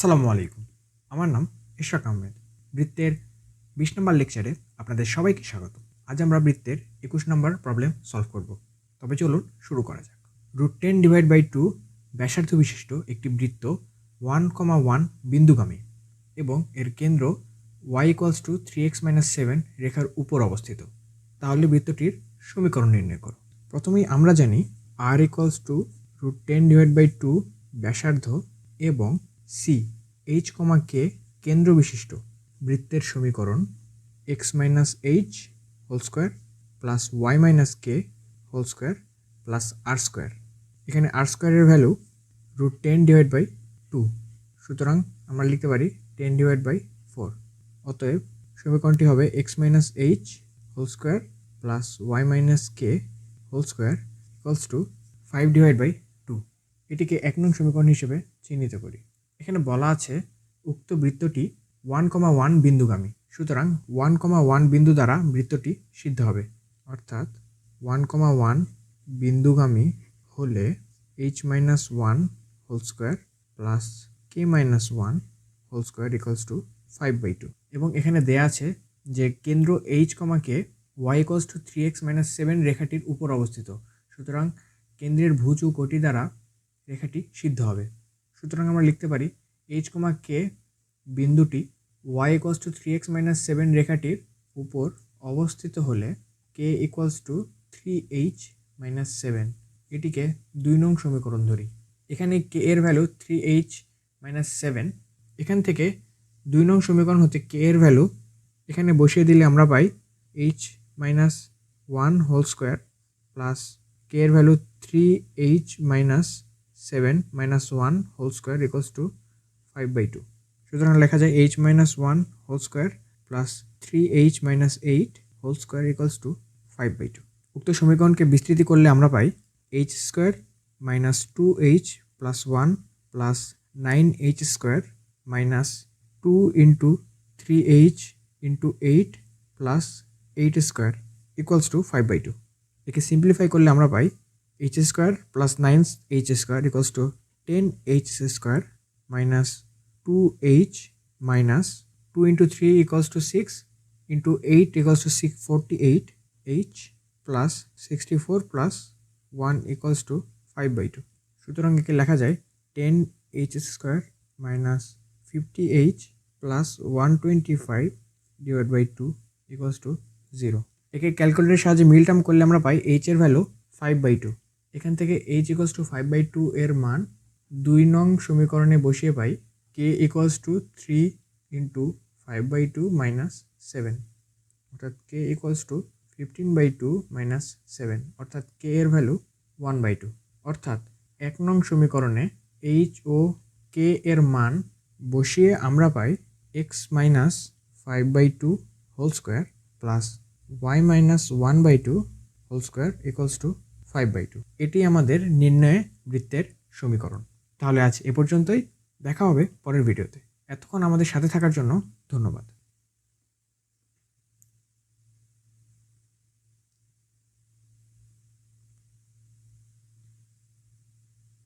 আসসালামু আলাইকুম। আমার নাম ইশরাক আহমেদ। বৃত্তের বিশ নম্বর লেকচারে আপনাদের সবাইকে স্বাগত। আজ আমরা বৃত্তের একুশ নম্বর প্রবলেম সলভ করব। তবে চলুন শুরু করা যাক। Root ten divide by two ব্যাসার্ধ বিশিষ্ট একটি বৃত্ত ওয়ান কমা ওয়ান বিন্দুগামী এবং এর কেন্দ্র Y equals to three X minus seven রেখার উপর অবস্থিত। তাহলে বৃত্তটির সমীকরণ নির্ণয় করো। প্রথমেই আমরা জানি R equals to root ten divide by two ব্যাসার্ধ এবং সি এইচ কমা কে কেন্দ্র বিশিষ্ট, বৃত্তের সমীকরণ X minus H whole square plus Y minus K whole square plus R square এখানে আর স্কোয়ারের value root ten divide by two সুতরাং আমরা লিখতে পারি টেন ডিভাইড বাই ফোর অতএব সমীকরণটি হবে X minus H whole square plus Y minus K whole square equals to five divide by two এটিকে এক নং সমীকরণ হিসেবে চিহ্নিত করি। এখানে বলা আছে, উক্ত বৃত্তটি ওয়ান কমা ওয়ান বিন্দুগামী। সুতরাং ওয়ান কমা ওয়ান বিন্দু দ্বারা বৃত্তটি সিদ্ধ হবে। অর্থাৎ ওয়ান কমা ওয়ান বিন্দুগামী হলে H minus one whole square plus K minus one whole square equals to five by two. এবং এখানে দেয়া আছে যে কেন্দ্র H comma K Y equals to three X minus seven রেখাটির উপর অবস্থিত। সুতরাং কেন্দ্রের ভুজু কোটি দ্বারা রেখাটি সিদ্ধ হবে। সুতরাং আমরা লিখতে পারি এইচ কমা কে বিন্দুটি Y equals to three X minus seven রেখাটির উপর অবস্থিত হলে K equals to three H minus seven এটিকে দুই নং সমীকরণ ধরি। এখানে কে এর value three H minus seven এখান থেকে দুই নং সমীকরণ হতে কে এর ভ্যালু এখানে বসিয়ে দিলে আমরা পাই H minus one whole square plus K এর value three H minus seven minus one whole square equals to five by two সুতরাং লেখা যায় H minus one whole square plus three H minus eight whole square equals to five by two উক্ত সমীকরণকে বিস্তৃতি করলে আমরা পাই H square minus two H plus one plus nine H square minus two into three H into eight plus eight square equals to five by two একে simplify করলে আমরা পাই plus nine H square equals to ten H square minus two H minus two into three equals to six into eight equals to six forty eight H plus sixty four plus one equals to five by two সুতরাং একে লেখা যায় ten H square minus fifty H plus one twenty five divide by two equals to zero একে ক্যালকুলেটারের সাহায্যে মিল term করলে আমরা পাই এইচ এর ভ্যালু ফাইভ বাই টু এখান থেকে H equals to five by two এর মান দুই নং সমীকরণে বসিয়ে পাই K equals to three into five by two minus seven অর্থাৎ K equals to fifteen by two minus seven অর্থাৎ কে এর ভ্যালু ওয়ান বাই টু অর্থাৎ এক নং সমীকরণে এইচ ও কে এর মান বসিয়ে আমরা পাই X minus five by two whole square plus Y minus one by two whole square equals to five by two এটি আমাদের নির্ণয়ে বৃত্তের সমীকরণ। তাহলে আজ এ পর্যন্তই। দেখা হবে পরের ভিডিওতে এতক্ষণ আমাদের সাথে থাকার জন্য ধন্যবাদ।